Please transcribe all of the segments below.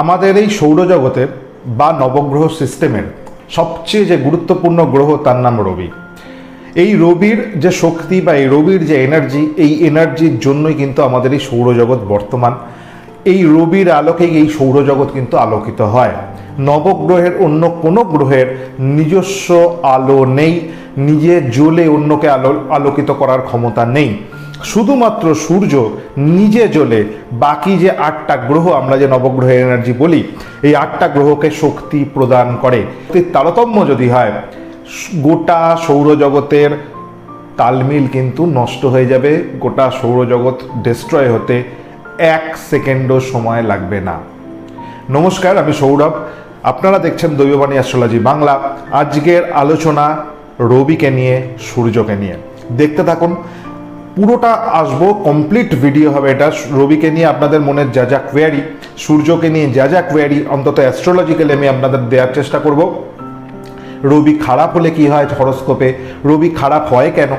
আমাদের এই সৌরজগতের বা নবগ্রহ সিস্টেমের সবচেয়ে যে গুরুত্বপূর্ণ গ্রহ তার নাম রবি। এই রবির যে শক্তি বা এই রবির যে এনার্জি এই এনার্জির জন্যই কিন্তু আমাদের এই সৌরজগৎ বর্তমান। এই রবির আলোকেই এই সৌরজগৎ কিন্তু আলোকিত হয়। নবগ্রহের অন্য কোনো গ্রহের নিজস্ব আলো নেই, নিজে জ্বলে অন্যকে আলো আলোকিত করার ক্ষমতা নেই। শুধুমাত্র সূর্য নিজে জ্বলে, বাকি যে আটটা গ্রহ আমরা যে নবগ্রহের এনার্জি বলি, এই আটটা গ্রহকে শক্তি প্রদান করে। তারতম্য যদি হয়, গোটা সৌরজগতের তালমিল কিন্তু নষ্ট হয়ে যাবে, গোটা সৌরজগৎ ডিস্ট্রয় হতে এক সেকেন্ডও সময় লাগবে না। নমস্কার, আমি সৌরভ। আপনারা দেখছেন দৈববাণী অ্যাস্ট্রোলজি বাংলা। আজকের আলোচনা রবিকে নিয়ে, সূর্যকে নিয়ে। দেখতে থাকুন পুরোটা আসব কমপ্লিট ভিডিও হবে এটা। রবিকে নিয়ে আপনাদের মনের যা যা কোয়ারি সূর্যকে নিয়ে যা যা কোয়ারি অন্তত অ্যাস্ট্রোলজিক্যালি আমি আপনাদের দেওয়ার চেষ্টা করব। রবি খারাপ হলে কি হয় হরস্কোপে রবি খারাপ হয় কেন?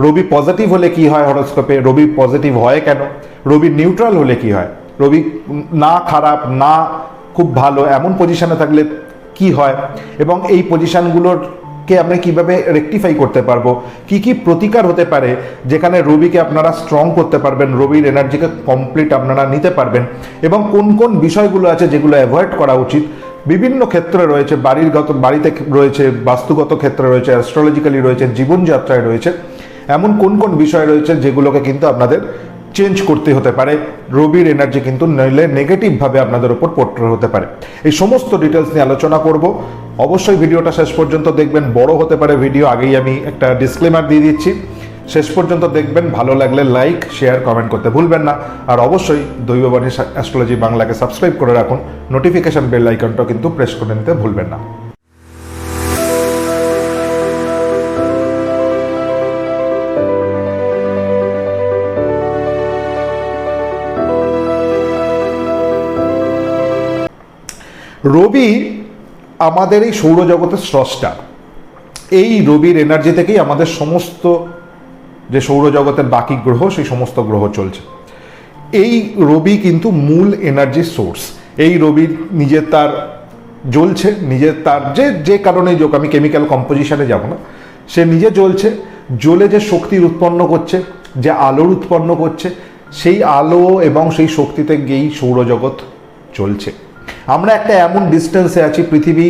রবি পজিটিভ হলে কি হয় হরস্কোপে রবি পজিটিভ হয় কেন? রবি নিউট্রাল হলে কি হয়? রবি না খারাপ, না খুব ভালো, এমন পজিশনে থাকলে কি হয়? এবং এই পজিশনগুলোর কে আমরা কীভাবে রেকটিফাই করতে পারব? কি কি প্রতিকার হতে পারে যেখানে রবিকে আপনারা স্ট্রং করতে পারবেন, রবির এনার্জিকে কমপ্লিট আপনারা নিতে পারবেন এবং কোন কোন বিষয়গুলো আছে যেগুলো অ্যাভয়েড করা উচিত? বিভিন্ন ক্ষেত্রে রয়েছে, বাড়ির গত, বাড়িতে রয়েছে, বাস্তুগত ক্ষেত্রে রয়েছে অ্যাস্ট্রোলজিক্যালি রয়েছে, জীবনযাত্রায় রয়েছে। এমন কোন কোন বিষয় রয়েছে যেগুলোকে কিন্তু আপনাদের চেঞ্জ করতে হতে পারে? রবির এনার্জি কিন্তু নইলে নেগেটিভভাবে আপনাদের উপর পোট্র হতে পারে। এই সমস্ত ডিটেলস নিয়ে আলোচনা করব। অবশ্যই ভিডিওটা শেষ পর্যন্ত দেখবেন। বড় হতে পারে ভিডিও, আগেই আমি একটা ডিসক্লেমার দিয়ে দিচ্ছি। শেষ পর্যন্ত দেখবেন, ভালো লাগলে লাইক শেয়ার কমেন্ট করতে ভুলবেন না। আর অবশ্যই দৈববাণী অ্যাস্ট্রোলজি বাংলাকে সাবস্ক্রাইব করে রাখুন। নোটিফিকেশন বেল আইকনটা কিন্তু প্রেস করে নিতে ভুলবেন না। রবি আমাদের এই সৌরজগতের স্রষ্টা, এই রবির এনার্জি থেকেই আমাদের সমস্ত যে সৌরজগতের বাকি গ্রহ, সেই সমস্ত গ্রহ চলছে। এই রবি কিন্তু মূল এনার্জি সোর্স এই রবি নিজে তার জ্বলছে নিজে তার যে যে কারণে যোগ আমি কেমিক্যাল কম্পোজিশনে যাব না। সে নিজে জ্বলছে, জ্বলে যে শক্তির উৎপন্ন করছে, যে আলোর উৎপন্ন করছে, সেই আলো এবং সেই শক্তিতে গিয়েই সৌরজগৎ চলছে। আমরা একটা এমন ডিস্টেন্সে আছি, পৃথিবী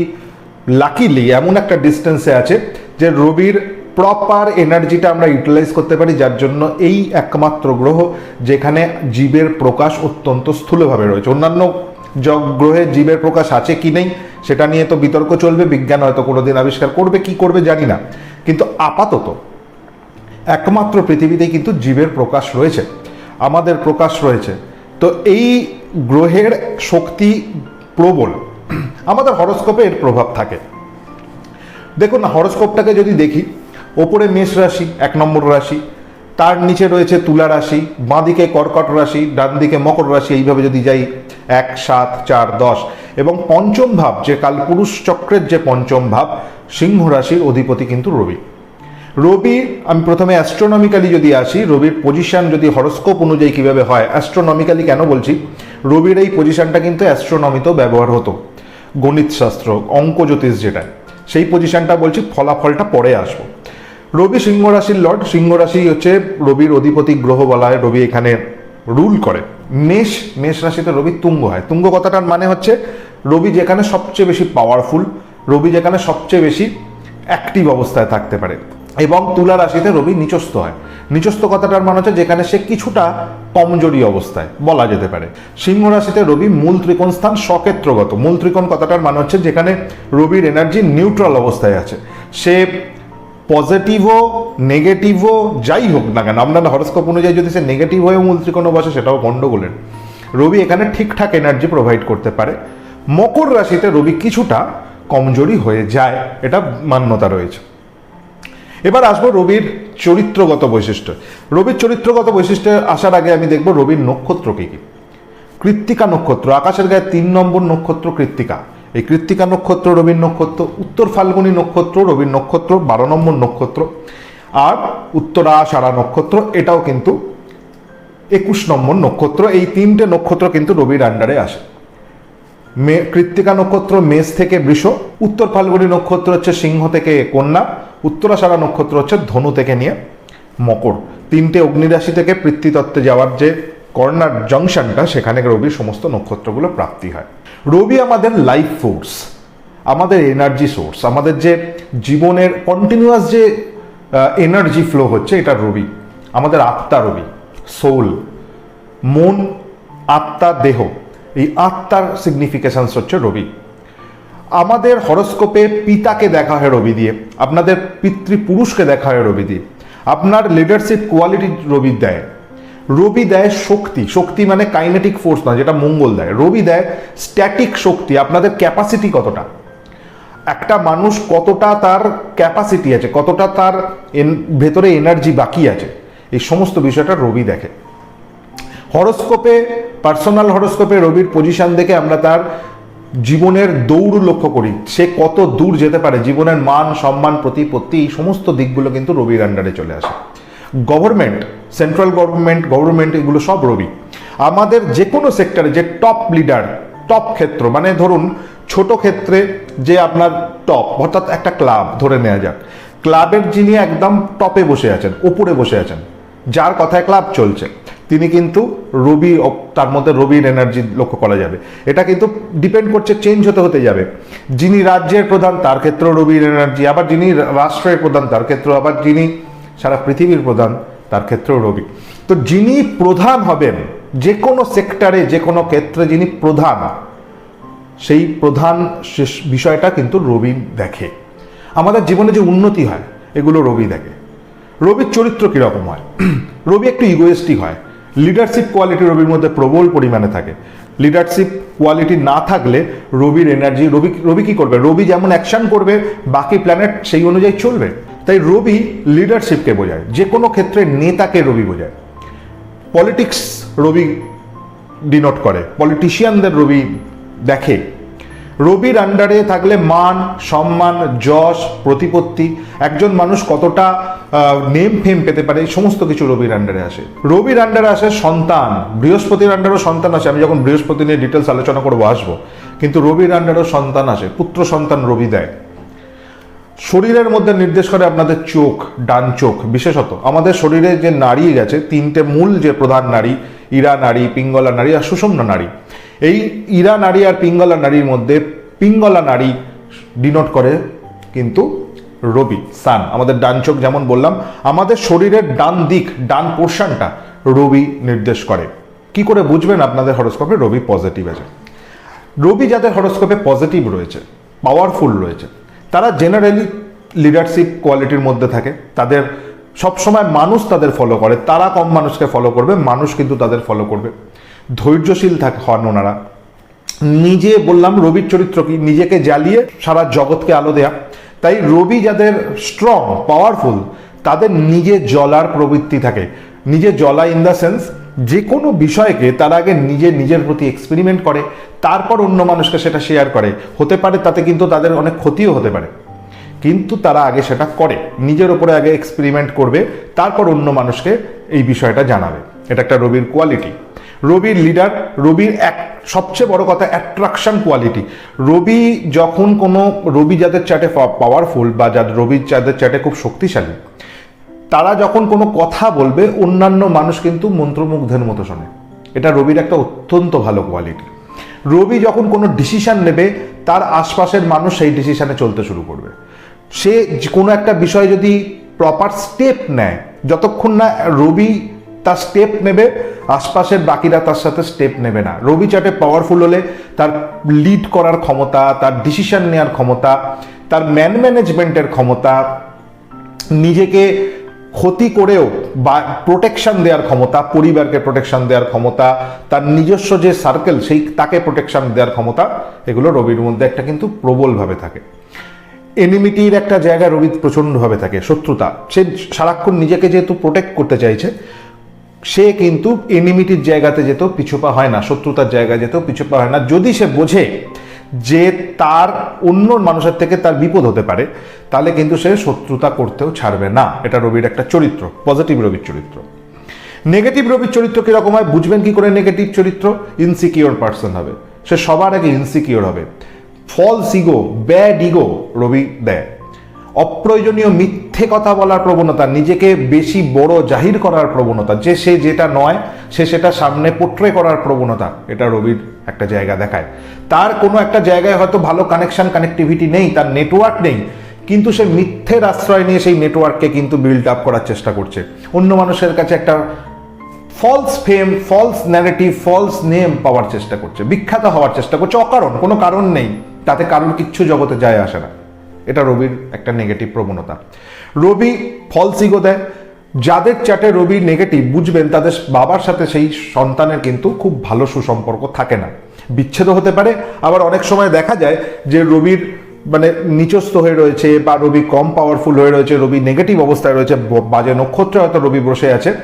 লাকিলি এমন একটা ডিস্টেন্সে আছে যে রবির প্রপার এনার্জিটা আমরা ইউটিলাইজ করতে পারি, যার জন্য এই একমাত্র গ্রহ যেখানে জীবের প্রকাশ অত্যন্ত স্থূলভাবে রয়েছে। অন্যান্য গ্রহে জীবের প্রকাশ আছে কি নেই, সেটা নিয়ে তো বিতর্ক চলবে, বিজ্ঞান হয়তো কোনোদিন আবিষ্কার করবে, কি করবে জানি না। কিন্তু আপাতত একমাত্র পৃথিবীতেই কিন্তু জীবের প্রকাশ রয়েছে, আমাদের প্রকাশ রয়েছে। তো এই গ্রহের শক্তি প্রবল, আমাদের হরস্কোপে এর প্রভাব থাকে। দেখুন না হরস্কোপটাকে যদি দেখি, ওপরে মেষ রাশি, এক নম্বর রাশি, তার নিচে রয়েছে তুলা রাশি, বাঁদিকে কর্কট রাশি ডান দিকে মকর রাশি, এইভাবে যদি যাই, এক, সাত, চার, দশ, এবং পঞ্চম ভাব, যে কালপুরুষ চক্রের যে পঞ্চম ভাব, সিংহ রাশির অধিপতি কিন্তু রবি। রবি, আমি প্রথমে অ্যাস্ট্রোনমিক্যালি যদি আসি, রবির পজিশন যদি হরস্কোপ অনুযায়ী কীভাবে হয় অ্যাস্ট্রোনমিক্যালি কেন বলছি? রবির এই পজিশনটা কিন্তু অ্যাস্ট্রোনমিতেও ব্যবহার হতো। গণিতশাস্ত্র অঙ্ক জ্যোতিষ যেটা, সেই পজিশনটা বলছি ফলাফলটা পরে আসব। রবি সিংহ রাশির লর্ড সিংহ রাশি হচ্ছে রবির অধিপতি গ্রহ বলা হয় রবি এখানে রুল করে। মেষ মেষ রাশিতে রবি তুঙ্গ হয়। তুঙ্গ কথাটার মানে হচ্ছে রবি যেখানে সবচেয়ে বেশি পাওয়ারফুল রবি যেখানে সবচেয়ে বেশি অ্যাক্টিভ অবস্থায় থাকতে পারে। এবং তুলা রাশিতে রবি নিচস্থ হয়। নিচস্থ কথাটার মানে হচ্ছে যেখানে সে কিছুটা কমজোরি অবস্থায়, বলা যেতে পারে। সিংহ রাশিতে রবি মূল ত্রিকোণ স্থান সক্ষেত্রগত। মূল ত্রিকোণ কথাটার মানে হচ্ছে যেখানে রবির এনার্জি নিউট্রাল অবস্থায় আছে। সে পজিটিভও নেগেটিভও যাই হোক না কেন আপনার হরস্কোপ অনুযায়ী যদি সে নেগেটিভ হয়ে মূল ত্রিকোণ বসে, সেটাও গণ্ডগোলের রবি এখানে ঠিকঠাক এনার্জি প্রোভাইড করতে পারে। মকর রাশিতে রবি কিছুটা কমজোরি হয়ে যায়, এটা মান্যতা রয়েছে। এবার আসব রবির চরিত্রগত বৈশিষ্ট্য। রবির চরিত্রগত বৈশিষ্ট্যে আসার আগে আমি দেখব রবির নক্ষত্র কী কী। কৃত্তিকা নক্ষত্র, আকাশের গায়ে তিন নম্বর নক্ষত্র কৃত্তিকা। এই কৃত্তিকা নক্ষত্র, রবির নক্ষত্র, উত্তর ফাল্গুনী নক্ষত্র, রবির নক্ষত্র, বারো নম্বর নক্ষত্র। আর উত্তরা সারা নক্ষত্র, এটাও কিন্তু একুশ নম্বর নক্ষত্র। এই তিনটে নক্ষত্র কিন্তু রবির আন্ডারে আসে। মে, কৃত্তিকা নক্ষত্র, মেষ থেকে বৃষ, উত্তর ফাল্গুনী নক্ষত্র হচ্ছে সিংহ থেকে কন্যা উত্তরাষাঢ়া নক্ষত্র হচ্ছে ধনু থেকে নিয়ে মকর। তিনটে অগ্নিরাশি থেকে পৃথ্বীতত্ত্বে যাওয়ার যে কর্নার জংশনটা, সেখানে রবির সমস্ত নক্ষত্রগুলো প্রাপ্তি হয়। রবি আমাদের লাইফ ফোর্স আমাদের এনার্জি সোর্স আমাদের যে জীবনের কন্টিনিউয়াস যে এনার্জি ফ্লো হচ্ছে, এটা রবি। আমাদের আত্মা রবি সোল মন, আত্মা, দেহ। এই আত্মার সিগনিফিকেশানস হচ্ছে রবি। আমাদের হরস্কোপে পিতাকে দেখা হয় রবি দিয়ে, আপনাদের পিতৃপুরুষকে দেখা হয় রবি দিয়ে। আপনার লিডারশিপ কোয়ালিটি রবি দেয়। রবি দেয় শক্তি শক্তি মানে কাইনেটিক ফোর্স না, যেটা মঙ্গল দেয়। রবি দেয় স্ট্যাটিক শক্তি, আপনাদের ক্যাপাসিটি কতটা? একটা মানুষ কতটা তার ক্যাপাসিটি আছে, কতটা তার ভেতরে এনার্জি বাকি আছে, এই সমস্ত বিষয়টা রবি দেখে। হরস্কোপে পার্সোনাল হরস্কোপে রবির পজিশন দেখে আমরা তার জীবনের দৌড় লক্ষ্য করি। সে কত দূর যেতে পারে, জীবনের মান, সম্মান, প্রতিপত্তি, এই সমস্ত দিকগুলো কিন্তু রবির আন্ডারে চলে আসে। গভর্নমেন্ট সেন্ট্রাল গভর্নমেন্ট গভর্নমেন্ট এগুলো সব রবি। আমাদের যে কোনো সেক্টরে যে টপ লিডার টপ ক্ষেত্র মানে ধরুন ছোট ক্ষেত্রে যে আপনার টপ অর্থাৎ একটা ক্লাব ধরে নেওয়া যাক। ক্লাবের যিনি একদম টপে বসে আছেন ওপরে বসে আছেন, যার কথায় ক্লাব চলছে। তিনি কিন্তু রবি তার মধ্যে রবির এনার্জি লক্ষ্য করা যাবে। এটা কিন্তু ডিপেন্ড করছে চেঞ্জ হতে হতে যাবে। যিনি রাজ্যের প্রধান, তার ক্ষেত্রেও রবির এনার্জি আবার যিনি রাষ্ট্রের প্রধান, তার ক্ষেত্রে আবার যিনি সারা পৃথিবীর প্রধান, তার ক্ষেত্রেও রবি। তো যিনি প্রধান হবেন যে কোনো সেক্টরে যে কোনো ক্ষেত্রে যিনি প্রধান, সেই প্রধান বিষয়টা কিন্তু রবি দেখে। আমাদের জীবনে যে উন্নতি হয়, এগুলো রবি দেখে। রবির চরিত্র কীরকম হয়? রবি একটু ইগোয়েস্টিক হয়। লিডারশিপ কোয়ালিটি রবির মধ্যে প্রবল পরিমাণে থাকে। লিডারশিপ কোয়ালিটি না থাকলে রবির এনার্জি রবি রবি কী করবে? রবি যেমন অ্যাকশান করবে, বাকি প্ল্যানেট সেই অনুযায়ী চলবে। তাই রবি লিডারশিপকে বোঝায়। যে কোনো ক্ষেত্রে নেতাকে রবি বোঝায়। পলিটিক্স রবি ডিনোট করে। পলিটিশিয়ানদের রবি দেখে। রবির আন্ডারে থাকলে মান, সম্মান, যশ, প্রতিপত্তি, একজন মানুষ কতটা নেম ফেম পেতে পারে, এই সমস্ত কিছু রবির আন্ডারে আসে। রবির আন্ডারে আসে সন্তান, বৃহস্পতির আন্ডারেও সন্তান আসে, আমি যখন বৃহস্পতি নিয়ে ডিটেলস আলোচনা করব, আসব, কিন্তু রবির আন্ডারেও সন্তান আসে, পুত্র সন্তান রবি দেয়। শরীরের মধ্যে নির্দেশ করে আপনাদের চোখ, ডান চোখ, বিশেষত আমাদের শরীরে যে নারী গেছে, তিনটে মূল যে প্রধান নারী, ইরা নারী, পিঙ্গলা নারী আর সুষুম্না নারী এই ইরা নারী আর পিঙ্গলা নারীর মধ্যে পিঙ্গলা নারী ডিনোট করে কিন্তু রবি, সান, আমাদের ডান চোখ যেমন বললাম, আমাদের শরীরের ডান দিক, ডান পোর্শনটা রবি নির্দেশ করে। কি করে বুঝবেন আপনাদের হরস্কোপে? রবি পজিটিভ আছে। রবি যাদের হরস্কোপে পজিটিভ রয়েছে পাওয়ারফুল রয়েছে, তারা জেনারেলি লিডারশিপ কোয়ালিটির মধ্যে থাকে। তাদের সবসময় মানুষ তাদের ফলো করে, তারা কম মানুষকে ফলো করবে, মানুষ কিন্তু তাদের ফলো করবে। ধৈর্যশীল থাকে হন ওনারা। নিজে বললাম, রবির চরিত্র কি? নিজেকে জ্বালিয়ে সারা জগৎকে আলো দেয়া। তাই রবি যাদের স্ট্রং পাওয়ারফুল তাদের নিজে জ্বলার প্রবৃত্তি থাকে। নিজে জ্বলা ইন দ্য সেন্স যে কোনো বিষয়কে তারা আগে নিজে নিজের প্রতি এক্সপেরিমেন্ট করে, তারপর অন্য মানুষকে সেটা শেয়ার করে। হতে পারে তাতে কিন্তু তাদের অনেক ক্ষতিও হতে পারে। কিন্তু তারা আগে সেটা করে, নিজের ওপরে আগে এক্সপেরিমেন্ট করবে, তারপর অন্য মানুষকে এই বিষয়টা জানাবে। এটা একটা রবির কোয়ালিটি রবির লিডার রবির এক, সবচেয়ে বড় কথা অ্যাট্রাকশন কোয়ালিটি রবি যখন কোনো, রবি যাদের চ্যাটে পাওয়ারফুল বা যাদের রবির যাদের চ্যাটে খুব শক্তিশালী, তারা যখন কোনো কথা বলবে, অন্যান্য মানুষ কিন্তু মন্ত্রমুগ্ধের মতো শোনে। এটা রবির একটা অত্যন্ত ভালো কোয়ালিটি রবি যখন কোনো ডিসিশান নেবে, তার আশপাশের মানুষ সেই ডিসিশানে চলতে শুরু করবে। সে কোনো একটা বিষয় যদি প্রপার স্টেপ নেয়, যতক্ষণ না রবি তার স্টেপ নেবে আশপাশের বাকিরা তার সাথে স্টেপ নেবে না। রবি চাটে পাওয়ারফুল হলে তার লিড করার ক্ষমতা, তার ডিসিশন নেওয়ার ক্ষমতা, তার ম্যান ম্যানেজমেন্টের ক্ষমতা, নিজেকে ক্ষতি করেও বা প্রোটেকশন দেওয়ার ক্ষমতা, পরিবারকে প্রোটেকশন দেওয়ার ক্ষমতা, তার নিজস্ব যে সার্কেল সেই তাকে প্রোটেকশন দেওয়ার ক্ষমতা, এগুলো রবির মধ্যে একটা কিন্তু প্রবলভাবে থাকে। এনিমিটির একটা জায়গা রবি প্রচণ্ডভাবে থাকে, শত্রুতা। সে সারাক্ষণ নিজেকে যেহেতু প্রোটেক্ট করতে চাইছে সে কিন্তু এনিমিটির জায়গাতে যেতেও পিছুপা হয় না, শত্রুতার জায়গায় যেতেও পিছুপা হয় না। যদি সে বোঝে যে তার অন্য মানুষের থেকে তার বিপদ হতে পারে, তাহলে কিন্তু সে শত্রুতা করতেও ছাড়বে না। এটা রবির একটা চরিত্র পজিটিভ রবির চরিত্র। নেগেটিভ রবির চরিত্র কীরকম হয়? বুঝবেন কি করে নেগেটিভ চরিত্র? ইনসিকিওর পার্সন হবে। সে সবার আগে ইনসিকিওর হবে। False ego bad ego Robi দেয়। অপ্রয়োজনীয় মিথ্যে কথা বলার প্রবণতা, নিজেকে বেশি বড় জাহির করার প্রবণতা, যে সে যেটা নয়, সে সেটা সামনে পোট্রে করার প্রবণতা, এটা রবির একটা জায়গা দেখায়। তার কোনো একটা জায়গায় হয়তো ভালো কানেকশন কানেক্টিভিটি নেই, তার নেটওয়ার্ক নেই, কিন্তু সে মিথ্যের আশ্রয় নিয়ে সেই নেটওয়ার্ককে কিন্তু বিল্ড আপ করার চেষ্টা করছে। অন্য মানুষের কাছে একটা false fame false narrative false name পাওয়ার চেষ্টা করছে, বিখ্যাত হওয়ার চেষ্টা করছে, অকারণ, কোনো কারণ নেই, তাতে কারণ কিচ্ছু জগতে যায় আসে না। এটা রবির একটা নেগেটিভ প্রবণতা। রবি ফলসিগো দেয়। যাদের চ্যাটে রবি নেগেটিভ বুঝবেন, তাদের বাবার সাথে সেই সন্তানের কিন্তু খুব ভালো সুসম্পর্ক থাকে না। বিচ্ছেদ হতে পারে। আবার অনেক সময় দেখা যায় যে রবির মানে নিচস্থ হয়ে রয়েছে বা রবি কম পাওয়ারফুল হয়ে রয়েছে, রবি নেগেটিভ অবস্থায় রয়েছে বাজে নক্ষত্রে হয়তো রবি বসে আছে।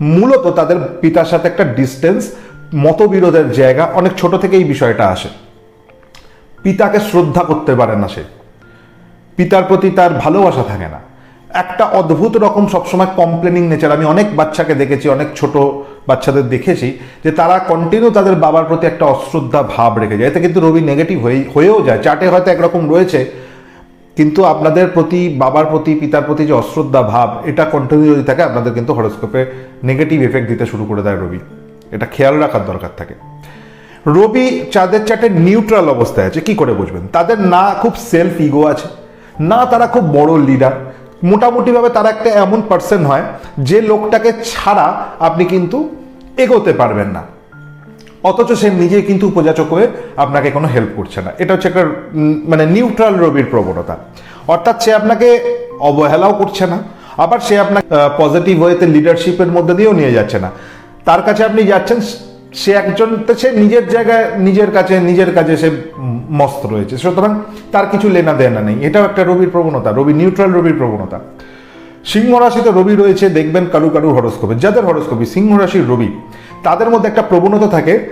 মূলত তাদের পিতার সাথে একটা ডিস্টেন্স মতবিরোধের জায়গা অনেক ছোট থেকে এই বিষয়টা আসে। পিতাকে শ্রদ্ধা করতে পারে না সে। পিতার প্রতি তার ভালোবাসা থাকে না। একটা অদ্ভুত রকম সবসময় কমপ্লেনিং নেচার আমি অনেক বাচ্চাকে দেখেছি, অনেক ছোট বাচ্চাদের দেখেছি যে তারা কন্টিনিউ তাদের বাবার প্রতি একটা অশ্রদ্ধা ভাব রেখে যায়। এতে কিন্তু রবি নেগেটিভ হয়ে হয়েও যায়। চার্টে হয়তো একরকম রয়েছে, কিন্তু আপনাদের প্রতি, বাবার প্রতি, পিতার প্রতি যে অশ্রদ্ধা ভাব, এটা কন্টিনিউ যদি থাকে, আপনাদের কিন্তু হরস্কোপে নেগেটিভ এফেক্ট দিতে শুরু করে দেয় রবি এটা খেয়াল রাখার দরকার থাকে। রবি চাঁদের চাটে নিউট্রাল অবস্থায় আছে, কি করে বুঝবেন? তাদের না খুব সেলফ ইগো আছে, না তারা খুব বড় লিডার মোটামুটিভাবে তারা একটা এমন পার্সন হয় যে লোকটাকে ছাড়া আপনি কিন্তু এগোতে পারবেন না। অথচ সে নিজে কিন্তু উপযাচক হয়ে আপনাকে কোনো হেল্প করছে না। এটা হচ্ছে একটা মানে নিউট্রাল রবির প্রবণতা। অর্থাৎ সে আপনাকে অবহেলাও করছে না, আবার সে আপনাকে পজিটিভ ওয়েতে লিডারশিপের মধ্যে দিয়েও নিয়ে যাচ্ছে না। তার কাছে আপনি যাচ্ছেন সে একজন সে নিজের জায়গায়, নিজের কাছে, নিজের কাজে সে মস্ত রয়েছে। সুতরাং তার কিছু লেনা দেনা নেই। এটাও একটা রবির প্রবণতা, রবি নিউট্রাল রবির প্রবণতা। সিংহ রাশিতে রবি রয়েছে, দেখবেন কারু কারু হরস্কোপে। যাদের হরস্কোপে? সিংহ রাশির রবি। তাদের মধ্যে একটা প্রবণতা থাকে,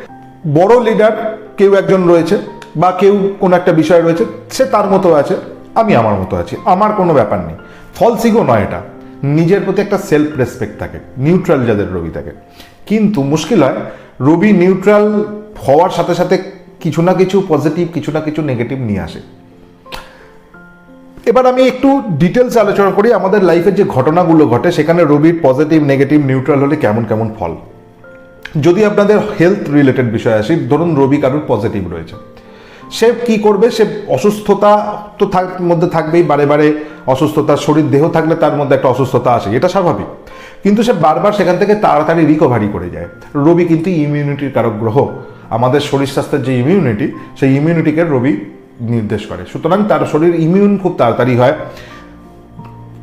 বড় লিডার কেউ একজন রয়েছে, বা কেউ কোনো একটা বিষয় রয়েছে, সে তার মতো আছে, আমি আমার মতো আছি, আমার কোনো ব্যাপার নেই। ফলসিগো নয় এটা। নিজের প্রতি একটা সেলফ রেসপেক্ট থাকে নিউট্রাল যাদের রবি থাকে। কিন্তু মুশকিল হয় রবি নিউট্রাল হওয়ার সাথে সাথে কিছু না কিছু পজিটিভ কিছু না কিছু নেগেটিভ নিয়ে আসে। এবার আমি একটু ডিটেলস আলোচনা করি, আমাদের লাইফের যে ঘটনাগুলো ঘটে, সেখানে রবির পজিটিভ নেগেটিভ নিউট্রাল হলে কেমন কেমন ফল? যদি আপনাদের হেলথ রিলেটেড বিষয় আসি, ধরুন রবি কারুর পজিটিভ রয়েছে। সে কি করবে? সে অসুস্থতা তো মধ্যে থাকবেই, বারে বারে অসুস্থতা, শরীর দেহ থাকলে তার মধ্যে একটা অসুস্থতা আসে, এটা স্বাভাবিক। কিন্তু সে বারবার সেখান থেকে তাড়াতাড়ি রিকভারি করে যায়। রবি কিন্তু ইমিউনিটির কারক গ্রহ। আমাদের শরীর স্বাস্থ্যের যে ইমিউনিটি সেই ইমিউনিটিকে রবি নির্দেশ করে। সুতরাং তার শরীর ইমিউন খুব তাড়াতাড়ি হয়।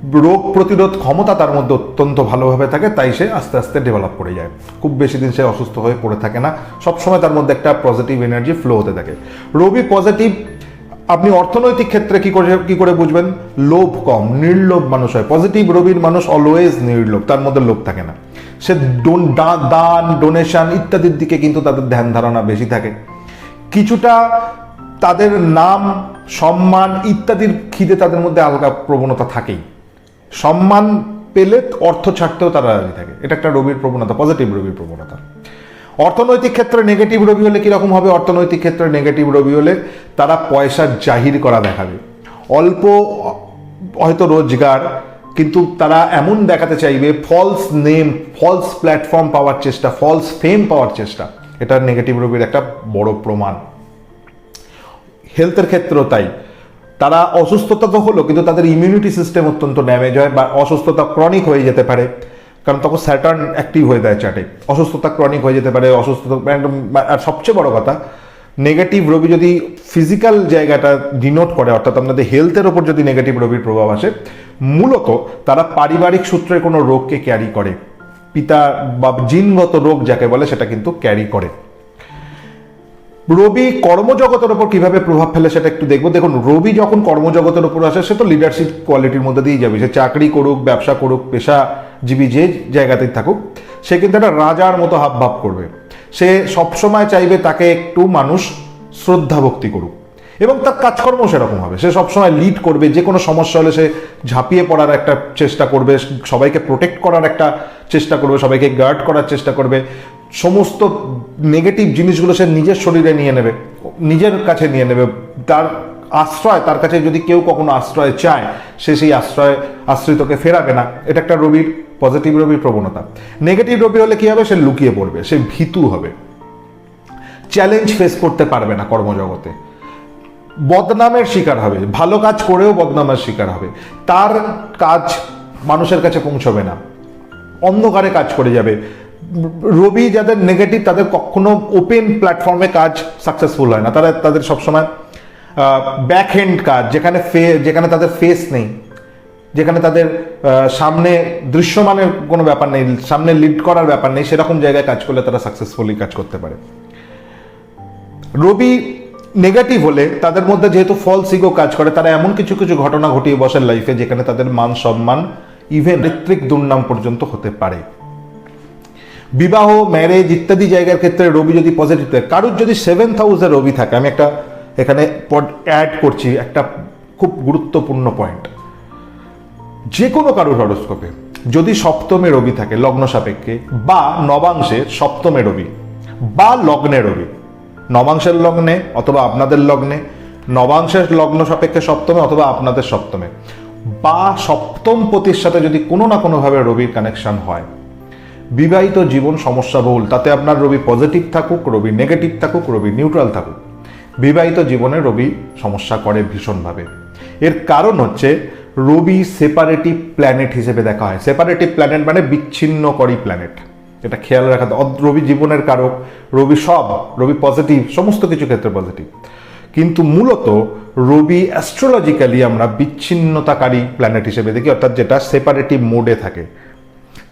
রোগ প্রতিরোধ ক্ষমতা তার মধ্যে অত্যন্ত ভালোভাবে থাকে, তাই সে আস্তে আস্তে ডেভেলপ করে যায়। খুব বেশি দিন সে অসুস্থ হয়ে পড়ে থাকে না। সবসময় তার মধ্যে একটা পজিটিভ এনার্জি ফ্লো হতে থাকে। রবি পজিটিভ আপনি অর্থনৈতিক ক্ষেত্রে কি করে কি করে বুঝবেন? লোভ কম, নির্লোভ মানুষ হয়। পজিটিভ রবির মানুষ অলওয়েজ নির্লোভ, তার মধ্যে লোভ থাকে না। সে দান ডোনেশন ইত্যাদির দিকে কিন্তু তাদের ধ্যান ধারণা বেশি থাকে। কিছুটা তাদের নাম, সম্মান ইত্যাদির খিদে তাদের মধ্যে আলগা প্রবণতা থাকেই। সম্মান পেলে অর্থ ছাড়তেও তারা রাজি থাকে। এটা একটা রবির প্রবণতা পজিটিভ রবির প্রবণতা। অর্থনৈতিক ক্ষেত্রে নেগেটিভ রবি হলে কীরকম হবে? অর্থনৈতিক ক্ষেত্রে নেগেটিভ রবি হলে তারা পয়সা জাহির করা দেখাবে। অল্প, হয়তো রোজগার, কিন্তু তারা এমন দেখাতে চাইবে ফলস নেম ফলস প্ল্যাটফর্ম পাওয়ার চেষ্টা ফলস ফেম পাওয়ার চেষ্টা। এটা নেগেটিভ রবির একটা বড় প্রমাণ। হেলথের ক্ষেত্রেও তাই। তারা অসুস্থতা তো হলো, কিন্তু তাদের ইমিউনিটি সিস্টেম অত্যন্ত ড্যামেজ হয় বা অসুস্থতা ক্রনিক হয়ে যেতে পারে। কারণ তখন স্যাটার্ন অ্যাক্টিভ হয়ে দেয় চাটে অসুস্থতা ক্রনিক হয়ে যেতে পারে, অসুস্থতা একদম আর সবচেয়ে বড় কথা নেগেটিভ রবি যদি ফিজিক্যাল জায়গাটা ডিনোট করে, অর্থাৎ আপনাদের হেলথের ওপর যদি নেগেটিভ রবির প্রভাব আসে, মূলত তারা পারিবারিক সূত্রে কোনো রোগকে ক্যারি করে। পিতা বা জিনগত রোগ যাকে বলে, সেটা কিন্তু ক্যারি করে। রবি কর্মজগতের ওপর কীভাবে প্রভাব ফেলে সেটা একটু দেখব। দেখুন, রবি যখন কর্মজগতের উপর আসে, সে তো লিডারশিপ কোয়ালিটির মধ্যে দিয়েই যাবে। সে চাকরি করুক, ব্যবসা করুক, পেশাজীবী যে জায়গাতেই থাকুক, সে কিন্তু একটা রাজার মতো হাব ভাব করবে। সে সবসময় চাইবে তাকে একটু মানুষ শ্রদ্ধা ভক্তি করুক। এবং তার কাজকর্ম সেরকম হবে। সে সবসময় লিড করবে, যে কোনো সমস্যা হলে সে ঝাঁপিয়ে পড়ার একটা চেষ্টা করবে, সবাইকে প্রোটেক্ট করার একটা চেষ্টা করবে, সবাইকে গার্ড করার চেষ্টা করবে। সমস্ত নেগেটিভ জিনিসগুলো সে নিজের শরীরে নিয়ে নেবে, নিজের কাছে নিয়ে নেবে। তার আশ্রয়, তার কাছে যদি কেউ কখনো আশ্রয় চায়, সে সেই আশ্রয় আশ্রিতকে ফেরাবে না। এটা একটা রবির পজিটিভ রবির প্রবণতা। নেগেটিভ রবি হলে কি হবে? সে লুকিয়ে পড়বে, সে ভীতু হবে। চ্যালেঞ্জ ফেস করতে পারবে না কর্মজগতে। বদনামের শিকার হবে, ভালো কাজ করেও বদনামের শিকার হবে। তার কাজ মানুষের কাছে পৌঁছবে না। অন্ধকারে কাজ করে যাবে। রবি যাদের নেগেটিভ তাদের কখনো ওপেন প্ল্যাটফর্মে কাজ সাকসেসফুল হয় না। তারা, তাদের সবসময় ব্যাক হ্যান্ড কাজ, যেখানে যেখানে তাদের ফেস নেই, যেখানে তাদের সামনে দৃশ্যমানের কোনো ব্যাপার নেই, সামনে লিড করার ব্যাপার নেই, সেরকম জায়গায় কাজ করলে তারা সাকসেসফুলি কাজ করতে পারে। রবি নেগেটিভ হলে তাদের মধ্যে যেহেতু ফলস ইগো কাজ করে, তারা এমন কিছু কিছু ঘটনা ঘটিয়ে বসে লাইফে যেখানে তাদের মান সম্মান ইভেন ঋত্বিক দুর্নাম পর্যন্ত হতে পারে। বিবাহ ম্যারেজ ইত্যাদি জায়গার ক্ষেত্রে রবি যদি পজিটিভ থাকে, কারোর যদি সেভেন্থ হাউসে রবি থাকে, আমি একটা এখানে পড অ্যাড করছি, একটা খুব গুরুত্বপূর্ণ পয়েন্ট যে কোনো কারোর হরস্কোপে যদি সপ্তমে রবি থাকে, লগ্ন সাপেক্ষে, বা নবাংশে সপ্তমে রবি, বা লগ্নে রবি, নবাংশের লগ্নে অথবা আপনাদের লগ্নে, নবাংশের লগ্ন সাপেক্ষে সপ্তমে অথবা আপনাদের সপ্তমে, বা সপ্তম পতির সাথে যদি কোনো না কোনোভাবে রবির কানেকশন হয় বিবাহিত জীবন সমস্যাবহুল তাতে আপনার রবি পজিটিভ থাকুক, রবি নেগেটিভ থাকুক, রবি নিউট্রাল থাকুক। বিবাহিত জীবনে রবি সমস্যা করে ভীষণভাবে। এর কারণ হচ্ছে রবি সেপারেটিভ প্ল্যানেট হিসেবে দেখা হয়। সেপারেটিভ প্ল্যানেট মানে বিচ্ছিন্নকরী প্ল্যানেট এটা খেয়াল রাখা রবি জীবনের কারক, রবি সব, রবি পজিটিভ সমস্ত কিছু ক্ষেত্রে পজিটিভ কিন্তু মূলত রবি অ্যাস্ট্রোলজিক্যালি আমরা বিচ্ছিন্নতাকারী প্ল্যানেট হিসেবে দেখি, অর্থাৎ যেটা সেপারেটিভ মোডে থাকে।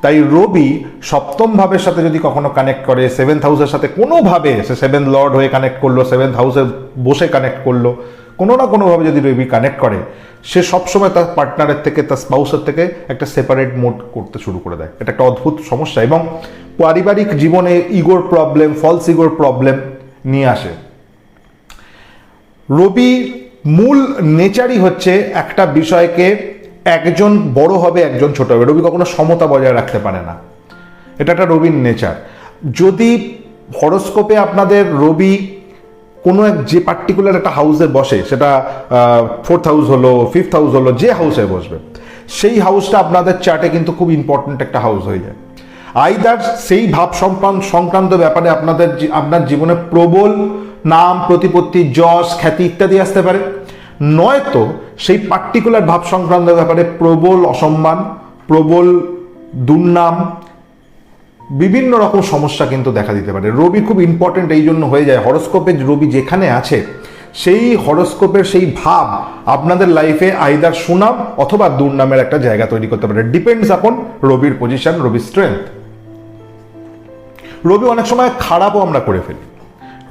তাই রবি সপ্তম ভাবের সাথে যদি কখনো কানেক্ট করে সেভেন্থ হাউসের সাথে কোনোভাবে সে সেভেন্থ লর্ড হয়ে কানেক্ট করল সেভেন্থ হাউসে বসে কানেক্ট করল, কোনো না কোনোভাবে যদি রবি কানেক্ট করে, সে সবসময় তার পার্টনারের থেকে, তার স্পাউসের থেকে একটা সেপারেট মোড করতে শুরু করে দেয়। এটা একটা অদ্ভুত সমস্যা এবং পারিবারিক জীবনে ইগোর প্রবলেম ফলস ইগোর প্রবলেম নিয়ে আসে। রবি মূল নেচারই হচ্ছে একটা বিষয়কে একজন বড় হবে, একজন ছোট হবে। রবি কখনো সমতা বজায় রাখতে পারে না। এটা একটা রবির নেচার যদি হরস্কোপে আপনাদের রবি কোনো এক যে পার্টিকুলার একটা হাউসে বসে, সেটা ফোর্থ হাউস হলো ফিফথ হাউস হলো, যে হাউসে বসবে, সেই হাউসটা আপনাদের চার্টে কিন্তু খুব ইম্পর্ট্যান্ট একটা হাউস হয়ে যায়। আইদার সেই ভাব সংক্রান্ত ব্যাপারে আপনাদের আপনার জীবনে প্রবল নাম, প্রতিপত্তি, যশ, খ্যাতি ইত্যাদি আসতে পারে। নয়তো সেই পার্টিকুলার ভাব সংক্রান্ত ব্যাপারে প্রবল অসম্মান, প্রবল দুর্নাম, বিভিন্ন রকম সমস্যা কিন্তু দেখা দিতে পারে। রবি খুব ইম্পর্টেন্ট এই জন্য হয়ে যায়। হরস্কোপে রবি যেখানে আছে, সেই হরস্কোপের সেই ভাব আপনাদের লাইফে আইদার সুনাম অথবা দুর্নামের একটা জায়গা তৈরি করতে পারে। ডিপেন্ডস আপন রবির পজিশন রবির স্ট্রেংথ রবি অনেক সময় খারাপও আমরা করে ফেলি।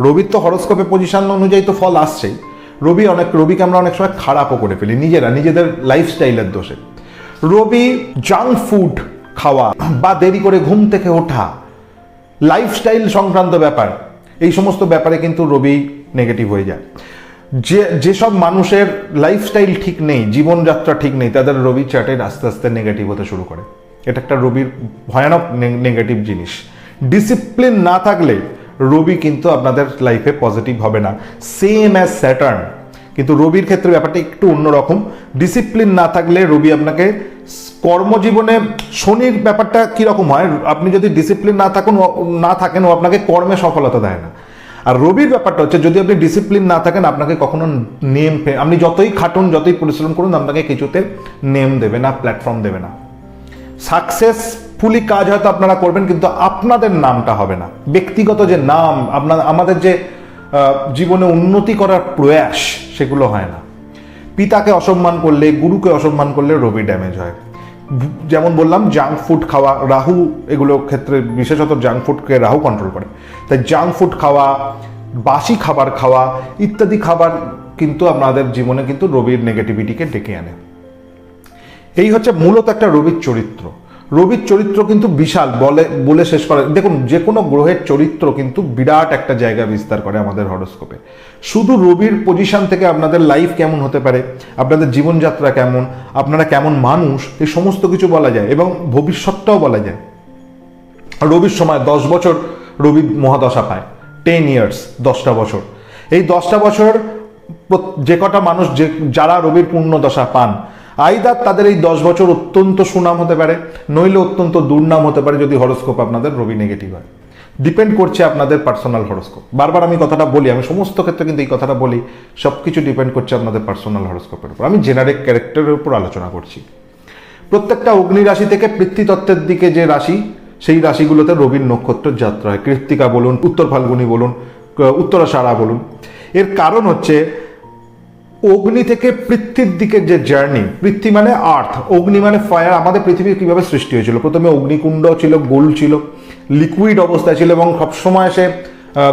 রবির তো হরস্কোপে পজিশন অনুযায়ী তো ফল আসছেই। রবি অনেক, রবিকে আমরা অনেক সময় খারাপও করে ফেলি, নিজেরা, নিজেদের লাইফস্টাইলের দোষে। রবি জাঙ্ক ফুড খাওয়া বা দেরি করে ঘুম থেকে ওঠা লাইফস্টাইল সংক্রান্ত ব্যাপার, এই সমস্ত ব্যাপারে কিন্তু রবি নেগেটিভ হয়ে যায়। যে, যেসব মানুষের লাইফস্টাইল ঠিক নেই, জীবনযাত্রা ঠিক নেই, তাদের রবি চার্টের আস্তে আস্তে নেগেটিভ হতে শুরু করে। এটা একটা রবির ভয়ানক নেগেটিভ জিনিস। ডিসিপ্লিন না থাকলে রবি কিন্তু আপনাদের লাইফে পজিটিভ হবে না। সেম অ্যাজ স্যাটার্ন কিন্তু রবির ক্ষেত্রে ব্যাপারটা একটু অন্যরকম। ডিসিপ্লিন না থাকলে রবি আপনাকে কর্মজীবনে শনির ব্যাপারটা কীরকম হয়? আপনি যদি ডিসিপ্লিন না থাকুন না থাকেন, ও আপনাকে কর্মে সফলতা দেয় না। আর রবির ব্যাপারটা হচ্ছে, যদি আপনি ডিসিপ্লিন না থাকেন, আপনাকে কখনো নেম আপনি যতই খাটুন, যতই পরিশ্রম করুন, আপনাকে কিছুতে নেম দেবে না প্ল্যাটফর্ম দেবে না। সাকসেসফুলি কাজ হয়তো আপনারা করবেন, কিন্তু আপনাদের নামটা হবে না। ব্যক্তিগত যে নাম, আপনার, আমাদের যে জীবনে উন্নতি করার প্রয়াস, সেগুলো হয় না। পিতাকে অসম্মান করলে, গুরুকে অসম্মান করলে রবি ড্যামেজ হয়। যেমন বললাম জাঙ্ক ফুড খাওয়া, রাহু, এগুলো ক্ষেত্রে বিশেষত জাঙ্ক ফুডকে রাহু কন্ট্রোল করে। তাই জাঙ্ক ফুড খাওয়া, বাসি খাবার খাওয়া, ইত্যাদি খাবার কিন্তু আপনাদের জীবনে কিন্তু রবির নেগেটিভিটিকে ডেকে আনে। এই হচ্ছে মূলত একটা রবির চরিত্র। রবির চরিত্র কিন্তু বিশাল, বলে বলে শেষ করে দেখুন, যে কোনো গ্রহের চরিত্র কিন্তু বিরাট একটা জায়গা বিস্তার করে আমাদের হরস্কোপে। শুধু রবির পজিশন থেকে আপনাদের লাইফ কেমন হতে পারে, আপনাদের জীবনযাত্রা কেমন, আপনারা কেমন মানুষ, এই সমস্ত কিছু বলা যায় এবং ভবিষ্যৎটাও বলা যায়। রবির সময় দশ বছর রবি মহাদশা পায় টেন ইয়ার্স দশটা বছর। এই দশটা বছর যে কটা মানুষ যে যারা রবির পূর্ণ দশা পান আইদার তাদের এই দশ বছর অত্যন্ত সুনাম হতে পারে, নইলে অত্যন্ত দুর্নাম হতে পারে যদি হরস্কোপ আপনাদের রবি নেগেটিভ হয়। ডিপেন্ড করছে আপনাদের পার্সোনাল হরস্কোপ। বারবার আমি কথাটা বলি, আমি সমস্ত ক্ষেত্রে কিন্তু এই কথাটা বলি সব কিছু ডিপেন্ড করছে আপনাদের পার্সোনাল হরস্কোপের উপর। আমি জেনারিক ক্যারেক্টারের উপর আলোচনা করছি। প্রত্যেকটা অগ্নি রাশি থেকে পৃথ্বীতত্ত্বের দিকে যে রাশি, সেই রাশিগুলোতে রবির নক্ষত্র যাত্রা হয়। কৃত্তিকা বলুন, উত্তর ফাল্গুনি বলুন উত্তরাষাঢ়া বলুন। এর কারণ হচ্ছে অগ্নি থেকে পৃথ্বীর দিকে যে জার্নি, পৃথ্বী মানে আর্থ, অগ্নি মানে ফায়ার, আমাদের পৃথিবী কীভাবে সৃষ্টি হয়েছিল? প্রথমে অগ্নিকুণ্ড ছিল, গোল ছিল লিকুইড অবস্থায় ছিল এবং সবসময় সে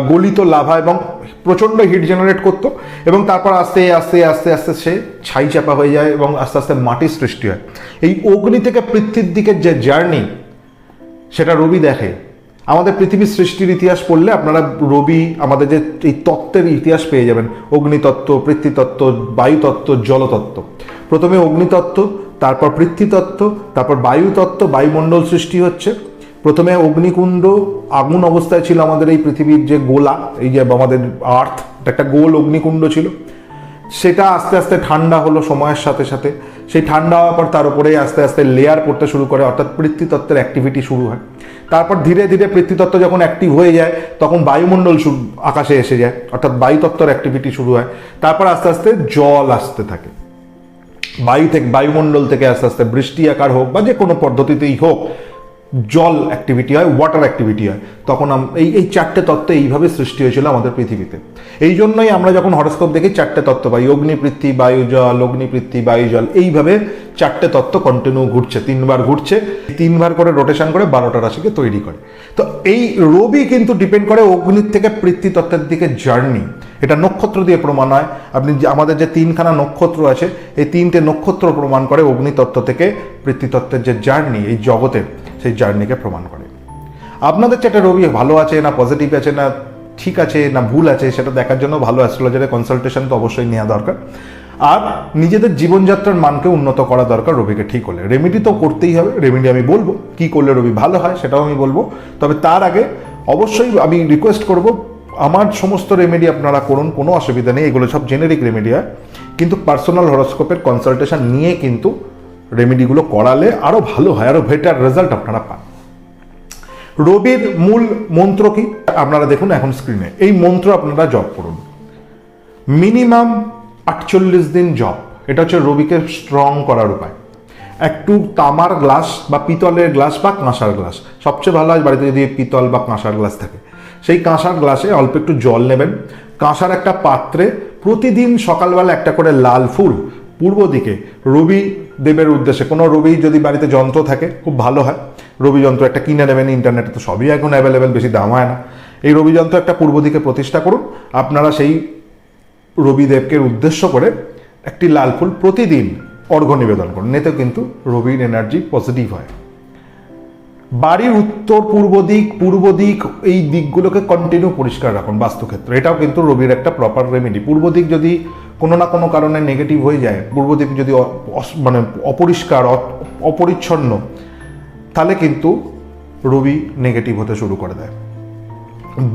গলিত লাভা এবং প্রচণ্ড হিট জেনারেট করতো এবং তারপর আস্তে আস্তে আস্তে আস্তে সে ছাই চাপা হয়ে যায় এবং আস্তে আস্তে মাটির সৃষ্টি হয়। এই অগ্নি থেকে পৃথ্বীর দিকে যে জার্নি, সেটা রবি দেখে। আমাদের পৃথিবীর সৃষ্টির ইতিহাস পড়লে আপনারা রবি, আমাদের যে এই তত্ত্বের ইতিহাস পেয়ে যাবেন। অগ্নিতত্ত্ব, পৃথ্বীতত্ত্ব, বায়ুতত্ত্ব, জলতত্ত্ব। প্রথমে অগ্নিতত্ত্ব, তারপর পৃথ্বীতত্ত্ব, তারপর বায়ুতত্ত্ব, বায়ুমণ্ডল সৃষ্টি হচ্ছে। প্রথমে অগ্নিকুণ্ড, আগুন অবস্থায় ছিল আমাদের এই পৃথিবীর যে গোলা, এই যে আমাদের আর্থ, একটা গোল অগ্নিকুণ্ড ছিল। সেটা আস্তে আস্তে ঠান্ডা হলো সময়ের সাথে সাথে। সেই ঠান্ডা হওয়ার পর তার উপরে আস্তে আস্তে লেয়ার পড়তে শুরু করে, অর্থাৎ পৃথ্বীতত্ত্বের অ্যাক্টিভিটি শুরু হয়। তারপর ধীরে ধীরে পৃথ্বীতত্ত্ব যখন অ্যাক্টিভ হয়ে যায়, তখন বায়ুমণ্ডল আকাশে এসে যায়, অর্থাৎ বায়ুতত্ত্বর অ্যাক্টিভিটি শুরু হয়। তারপর আস্তে আস্তে জল আসতে থাকে। বায়ু থেকে বায়ুমণ্ডল থেকে আস্তে আস্তে বৃষ্টি আকার হোক বা যে কোনো পদ্ধতিতেই হোক জল অ্যাক্টিভিটি হয় ওয়াটার অ্যাক্টিভিটি হয়। তখন এই এই চারটে তত্ত্ব এইভাবে সৃষ্টি হয়েছিল আমাদের পৃথিবীতে। এই জন্যই আমরা যখন হরস্কোপ দেখি, চারটে তত্ত্ব পাই অগ্নিপৃথ্বী বায়ু, জল অগ্নিপৃথ্বী বায়ু, জল। এইভাবে চারটে তত্ত্ব কন্টিনিউ ঘুরছে, তিনবার ঘুরছে। তিনবার করে রোটেশন করে বারোটা রাশিকে তৈরি করে। তো এই রবি কিন্তু ডিপেন্ড করে অগ্নির থেকে পৃথ্বী তত্ত্বের দিকে জার্নি এটা নক্ষত্র দিয়ে প্রমাণ হয়। আপনি যে, আমাদের যে তিনখানা নক্ষত্র আছে, এই তিনটে নক্ষত্র প্রমাণ করে অগ্নিতত্ত্ব থেকে পৃথ্বীতত্ত্বের যে জার্নি এই জগতের। সেই জার্নিকে প্রমাণ করে। আপনাদের যেটা রবি ভালো আছে না পজিটিভ আছে না ঠিক আছে না ভুল আছে সেটা দেখার জন্য ভালো অ্যাস্ট্রোলজারের কনসালটেশন তো অবশ্যই নেওয়া দরকার। আর নিজেদের জীবনযাত্রার মানকে উন্নত করা দরকার রবিকে ঠিক হলে রেমেডি তো করতেই হবে। রেমেডি আমি বলব। কি করলে রবি ভালো হয় সেটাও আমি বলব। তবে তার আগে অবশ্যই আমি রিকোয়েস্ট করব, আমার সমস্ত রেমেডি আপনারা করুন, কোনো অসুবিধা নেই। এগুলো সব জেনেরিক রেমেডি হয়। কিন্তু পার্সোনাল হরস্কোপের কনসালটেশন নিয়ে কিন্তু রেমেডিগুলো করালে আরও ভালো হয় আরও বেটার রেজাল্ট আপনারা পান। রবির মূল মন্ত্র কি? আপনারা দেখুন এখন স্ক্রিনে এই মন্ত্র আপনারা জপ করুন। মিনিমাম আটচল্লিশ দিন জপ। এটা হচ্ছে রবিকে স্ট্রং করার উপায়। একটু তামার গ্লাস বা পিতলের গ্লাস বা কাঁসার গ্লাস। সবচেয়ে ভালো হয় বাড়িতে যদি পিতল বা কাঁসার গ্লাস থাকে। সেই কাঁসার গ্লাসে অল্প একটু জল নেবেন। কাঁসার একটা পাত্রে প্রতিদিন সকালবেলা একটা করে লাল ফুল পূর্ব দিকে, রবি দেবের উদ্দেশ্যে। কোনো রবি যদি বাড়িতে যন্ত্র থাকে, খুব ভালো হয়। রবি যন্ত্র একটা কিনে নেবেন ইন্টারনেটে তো সবই এখন অ্যাভেলেবেল বেশি দাম হয় না। এই রবি যন্ত্র একটা পূর্ব দিকে প্রতিষ্ঠা করুন। আপনারা সেই রবিদেবকে উদ্দেশ্য করে একটি লাল ফুল প্রতিদিন অর্ঘ্য নিবেদন করুন। এতেও কিন্তু রবির এনার্জি পজিটিভ হয়। বাড়ির উত্তর পূর্ব দিক পূর্ব দিক, এই দিকগুলোকে কন্টিনিউ পরিষ্কার রাখুন বাস্তুক্ষেত্র। এটাও কিন্তু রবির একটা প্রপার রেমেডি পূর্ব দিক যদি কোনো না কোনো কারণে নেগেটিভ হয়ে যায়, পূর্ব দিক যদি মানে অপরিষ্কার অপরিচ্ছন্ন, তাহলে কিন্তু রবি নেগেটিভ হতে শুরু করে দেয়।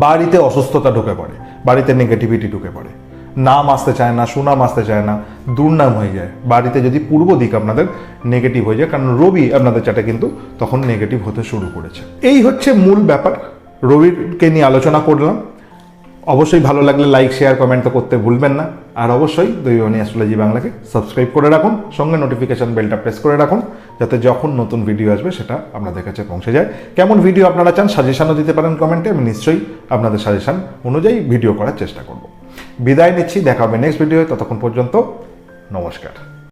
বাড়িতে অসুস্থতা ঢুকে পড়ে, বাড়িতে নেগেটিভিটি ঢুকে পড়ে। নাম আসতে চায় না, সুনাম আসতে চায় না, দুর্নাম হয়ে যায়। বাড়িতে যদি পূর্ব দিক আপনাদের নেগেটিভ হয়ে যায়, কারণ রবি আপনাদের চাটে কিন্তু তখন নেগেটিভ হতে শুরু করেছে। এই হচ্ছে মূল ব্যাপার। রবিরকে নিয়ে আলোচনা করলাম। অবশ্যই ভালো লাগলে লাইক শেয়ার কমেন্ট তো করতে ভুলবেন না। আর অবশ্যই দৈবনী অ্যাস্ট্রোলজি বাংলাকে সাবস্ক্রাইব করে রাখুন। সঙ্গে নোটিফিকেশান বেলটা প্রেস করে রাখুন, যাতে যখন নতুন ভিডিও আসবে সেটা আপনাদের কাছে পৌঁছে যায়। কেমন ভিডিও আপনারা চান সাজেশানও দিতে পারেন কমেন্টে আমি নিশ্চয়ই আপনাদের সাজেশন অনুযায়ী ভিডিও করার চেষ্টা করব। বিদায় নিচ্ছি দেখা হবে নেক্সট ভিডিও ততক্ষণ পর্যন্ত নমস্কার।